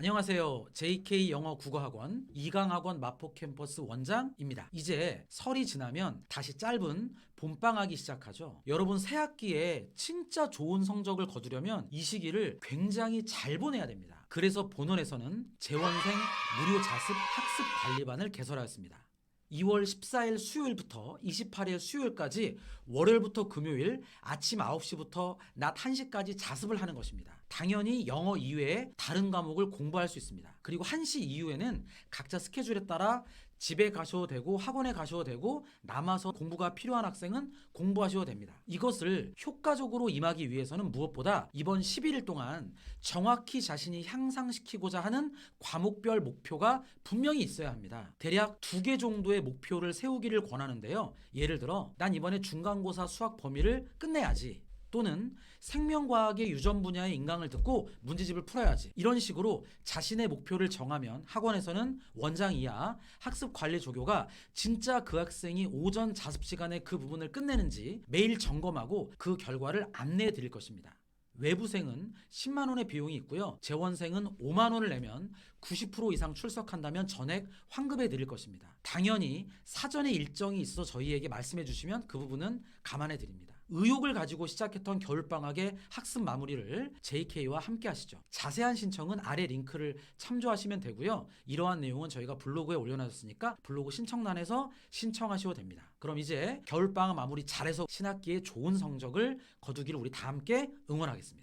안녕하세요. JK 영어 국어학원 이강학원 마포 캠퍼스 원장입니다. 이제 설이 지나면 다시 짧은 봄방학이 시작하죠. 여러분 새 학기에 진짜 좋은 성적을 거두려면 이 시기를 굉장히 잘 보내야 됩니다. 그래서 본원에서는 재원생 무료 자습 학습 관리반을 개설하였습니다. 2월 14일 수요일부터 28일 수요일까지 월요일부터 금요일 아침 9시부터 낮 1시까지 자습을 하는 것입니다. 당연히 영어 이외에 다른 과목을 공부할 수 있습니다. 그리고 1시 이후에는 각자 스케줄에 따라 집에 가셔도 되고 학원에 가셔도 되고 남아서 공부가 필요한 학생은 공부하셔도 됩니다. 이것을 효과적으로 임하기 위해서는 무엇보다 이번 11일 동안 정확히 자신이 향상시키고자 하는 과목별 목표가 분명히 있어야 합니다. 대략 두 개 정도의 목표를 세우기를 권하는데요. 예를 들어 난 이번에 중간고사 수학 범위를 끝내야지. 또는 생명과학의 유전 분야의 인강을 듣고 문제집을 풀어야지. 이런 식으로 자신의 목표를 정하면 학원에서는 원장 이하 학습 관리 조교가 진짜 그 학생이 오전 자습 시간에 그 부분을 끝내는지 매일 점검하고 그 결과를 안내해 드릴 것입니다. 외부생은 10만 원의 비용이 있고요. 재원생은 5만 원을 내면 90% 이상 출석한다면 전액 환급해 드릴 것입니다. 당연히 사전에 일정이 있어 저희에게 말씀해 주시면 그 부분은 감안해 드립니다. 의욕을 가지고 시작했던 겨울방학의 학습 마무리를 JK와 함께 하시죠. 자세한 신청은 아래 링크를 참조하시면 되고요. 이러한 내용은 저희가 블로그에 올려놨으니까 블로그 신청란에서 신청하셔도 됩니다. 그럼 이제 겨울방학 마무리 잘해서 신학기에 좋은 성적을 거두기를 우리 다 함께 응원하겠습니다.